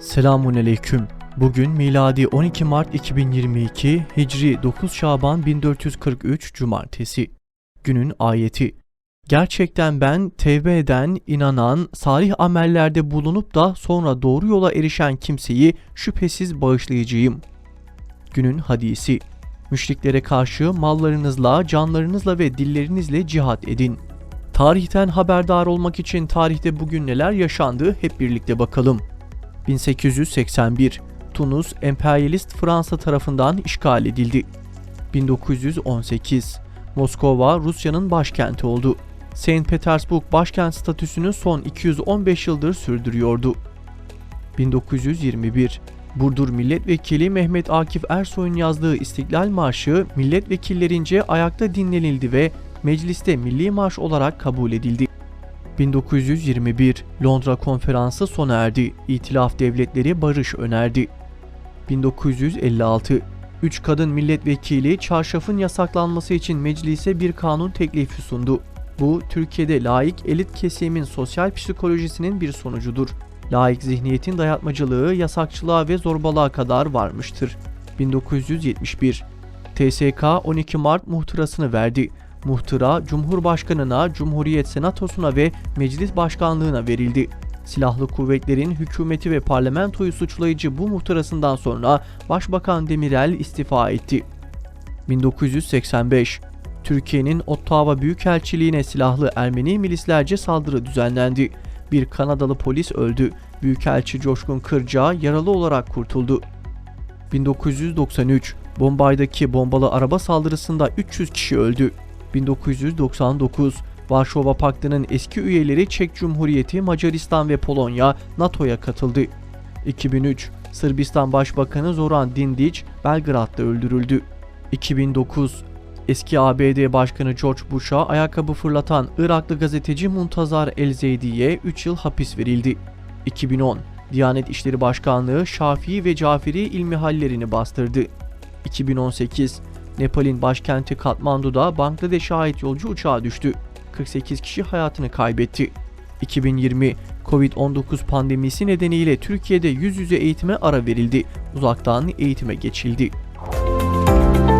Selamun Aleyküm. Bugün miladi 12 Mart 2022, Hicri 9 Şaban 1443 Cumartesi. Günün ayeti. Gerçekten ben tevbe eden, inanan, salih amellerde bulunup da sonra doğru yola erişen kimseyi şüphesiz bağışlayacağım. Günün hadisi. Müşriklere karşı mallarınızla, canlarınızla ve dillerinizle cihat edin. Tarihten haberdar olmak için tarihte bugün neler yaşandı hep birlikte bakalım. 1881 Tunus emperyalist Fransa tarafından işgal edildi. 1918 Moskova Rusya'nın başkenti oldu. St. Petersburg başkent statüsünü son 215 yıldır sürdürüyordu. 1921 Burdur Milletvekili Mehmet Akif Ersoy'un yazdığı İstiklal Marşı milletvekillerince ayakta dinlenildi ve mecliste milli marş olarak kabul edildi. 1921 Londra Konferansı sona erdi. İtilaf devletleri barış önerdi. 1956 Üç kadın milletvekili çarşafın yasaklanması için meclise bir kanun teklifi sundu. Bu Türkiye'de laik elit kesimin sosyal psikolojisinin bir sonucudur. Laik zihniyetin dayatmacılığı, yasakçılığa ve zorbalığa kadar varmıştır. 1971 TSK 12 Mart muhtırasını verdi. Muhtıra Cumhurbaşkanına, Cumhuriyet Senatosu'na ve Meclis Başkanlığına verildi. Silahlı kuvvetlerin hükümeti ve parlamentoyu suçlayıcı bu muhtırasından sonra Başbakan Demirel istifa etti. 1985 Türkiye'nin Ottawa Büyükelçiliğine silahlı Ermeni milislerce saldırı düzenlendi. Bir Kanadalı polis öldü. Büyükelçi Coşkun Kırca yaralı olarak kurtuldu. 1993 Bombay'daki bombalı araba saldırısında 300 kişi öldü. 1999 Varşova Paktı'nın eski üyeleri Çek Cumhuriyeti, Macaristan ve Polonya NATO'ya katıldı. 2003 Sırbistan Başbakanı Zoran Dindic Belgrad'da öldürüldü. 2009 Eski ABD Başkanı George Bush'a ayakkabı fırlatan Iraklı gazeteci Muntazar El-Zeydi'ye 3 yıl hapis verildi. 2010 Diyanet İşleri Başkanlığı Şafii ve Caferi ilmihallerini bastırdı. 2018 Nepal'in başkenti Katmandu'da Bangladeş'e ait yolcu uçağı düştü. 48 kişi hayatını kaybetti. 2020 Covid-19 pandemisi nedeniyle Türkiye'de yüz yüze eğitime ara verildi. Uzaktan eğitime geçildi.